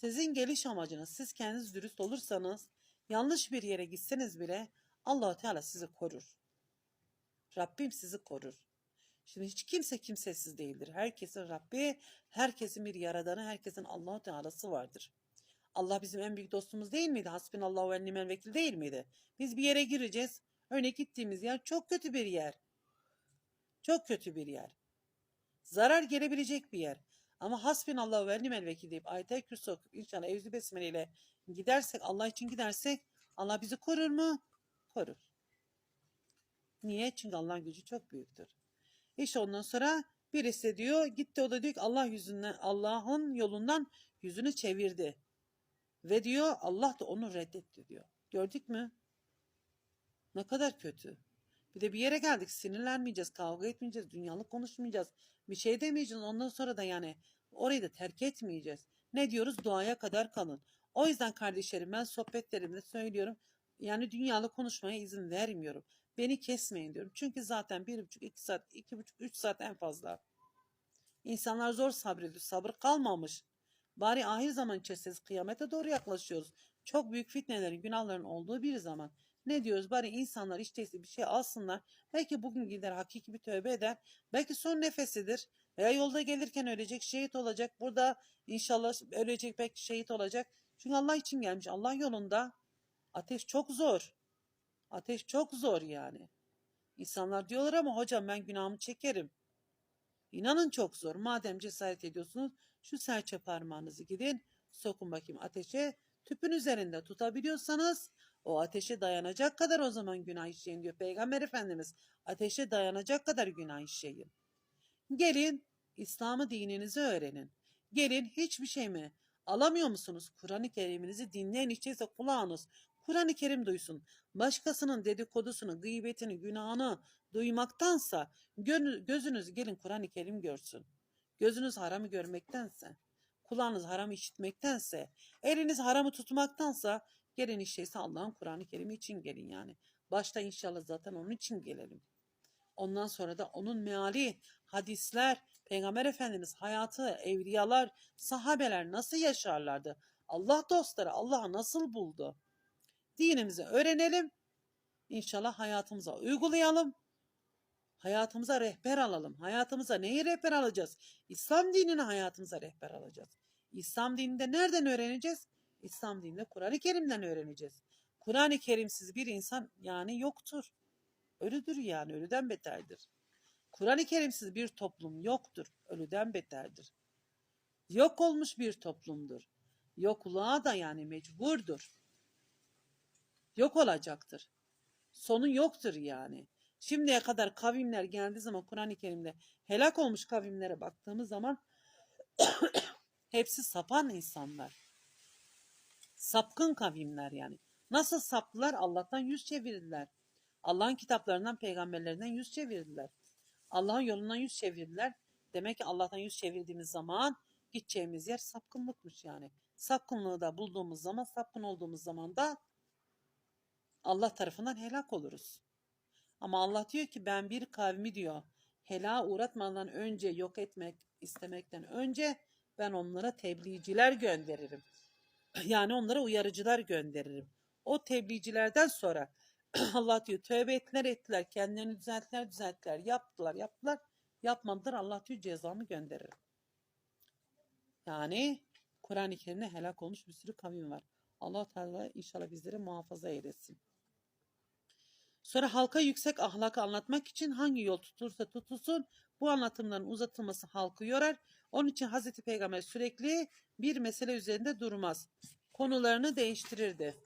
Sizin geliş amacınız siz kendiniz dürüst olursanız yanlış bir yere gitseniz bile allah Teala sizi korur. Rabbim sizi korur. Şimdi hiç kimse kimsesiz değildir. Herkesin Rabbi, herkesin bir yaradanı, herkesin allah Teala'sı vardır. Allah bizim en büyük dostumuz değil miydi? Hasbinallahu ve nimel vekil değil miydi? Biz bir yere gireceğiz. Örnek gittiğimiz yer çok kötü bir yer. Çok kötü bir yer. Zarar gelebilecek bir yer. Ama hasbinallahu ve nimel vekil deyip ayet-el kürsü okup inşallah evzü besmele ile gidersek Allah için gidersek Allah bizi korur mu? Korur. Niye? Çünkü Allah'ın gücü çok büyüktür. İşte ondan sonra birisi diyor gitti o da diyor ki Allah yüzünden Allah'ın yolundan yüzünü çevirdi. Ve diyor Allah da onu reddetti diyor. Gördük mü? Ne kadar kötü. Bir de bir yere geldik sinirlenmeyeceğiz, kavga etmeyeceğiz, dünyalık konuşmayacağız. Bir şey demeyeceğiz. Ondan sonra da yani orayı da terk etmeyeceğiz. Ne diyoruz? Duaya kadar kalın. O yüzden kardeşlerim ben sohbetlerimde söylüyorum. Yani dünyalı konuşmaya izin vermiyorum. Beni kesmeyin diyorum. Çünkü zaten bir buçuk, iki saat, iki buçuk, üç saat en fazla. İnsanlar zor sabrediyor. Sabır kalmamış. Bari ahir zaman içerisinde kıyamete doğru yaklaşıyoruz. Çok büyük fitnelerin, günahların olduğu bir zaman. Ne diyoruz? Bari insanlar işteyse bir şey alsınlar. Belki bugün gider hakiki bir tövbe eder. Belki son nefesidir. Veya yolda gelirken ölecek, şehit olacak. Burada inşallah ölecek, belki şehit olacak. Çünkü Allah için gelmiş. Allah yolunda. Ateş çok zor. Ateş çok zor yani. İnsanlar diyorlar ama hocam ben günahımı çekerim. İnanın çok zor. Madem cesaret ediyorsunuz şu serçe parmağınızı gidin sokun bakayım ateşe. Tüpün üzerinde tutabiliyorsanız o ateşe dayanacak kadar o zaman günah işleyin diyor Peygamber Efendimiz. Ateşe dayanacak kadar günah işleyin. Gelin İslam'ı dininizi öğrenin. Gelin hiçbir şey mi? Alamıyor musunuz? Kur'an-ı Kerim'inizi dinleyin içeyse kulağınız. Kur'an-ı Kerim duysun. Başkasının dedikodusunu, gıybetini, günahını duymaktansa gözünüz gelin Kur'an-ı Kerim görsün. Gözünüz haramı görmektense, kulağınız haramı işitmektense, eliniz haramı tutmaktansa gelin işteyse Allah'ın Kur'an-ı Kerim'i için gelin yani. Başta inşallah zaten onun için gelelim. Ondan sonra da onun meali, hadisler, Peygamber Efendimiz hayatı, evliyalar, sahabeler nasıl yaşarlardı? Allah dostları Allah'ı nasıl buldu? Dinimizi öğrenelim. İnşallah hayatımıza uygulayalım. Hayatımıza rehber alalım. Hayatımıza neyi rehber alacağız? İslam dinini hayatımıza rehber alacağız. İslam dininde nereden öğreneceğiz? İslam dininde Kur'an-ı Kerim'den öğreneceğiz. Kur'an-ı Kerimsiz bir insan yani yoktur. Ölüdür yani ölüden beterdir. Kur'an-ı Kerimsiz bir toplum yoktur. Ölüden beterdir. Yok olmuş bir toplumdur. Yokluğa da yani mecburdur. Yok olacaktır. Sonu yoktur yani. Şimdiye kadar kavimler geldiği zaman Kur'an-ı Kerim'de helak olmuş kavimlere baktığımız zaman hepsi sapan insanlar. Sapkın kavimler yani. Nasıl saptılar? Allah'tan yüz çevirdiler. Allah'ın kitaplarından, peygamberlerinden yüz çevirdiler. Allah'ın yolundan yüz çevirdiler. Demek ki Allah'tan yüz çevirdiğimiz zaman gideceğimiz yer sapkınlıkmış yani. Sapkınlığı da bulduğumuz zaman, sapkın olduğumuz zaman da Allah tarafından helak oluruz. Ama Allah diyor ki ben bir kavmi diyor helak uğratmadan önce yok etmek istemekten önce ben onlara tebliğciler gönderirim. Yani onlara uyarıcılar gönderirim. O tebliğcilerden sonra Allah diyor tövbe ettiler ettiler kendilerini düzelttiler düzelttiler yaptılar yaptılar yapmadılar Allah diyor cezamı gönderirim. Yani Kur'an-ı Kerim'de helak olmuş bir sürü kavim var. Allah Teala inşallah bizleri muhafaza eylesin. Sonra halka yüksek ahlakı anlatmak için hangi yol tutulursa tutulsun bu anlatımların uzatılması halkı yorar. Onun için Hazreti Peygamber sürekli bir mesele üzerinde durmaz. Konularını değiştirirdi.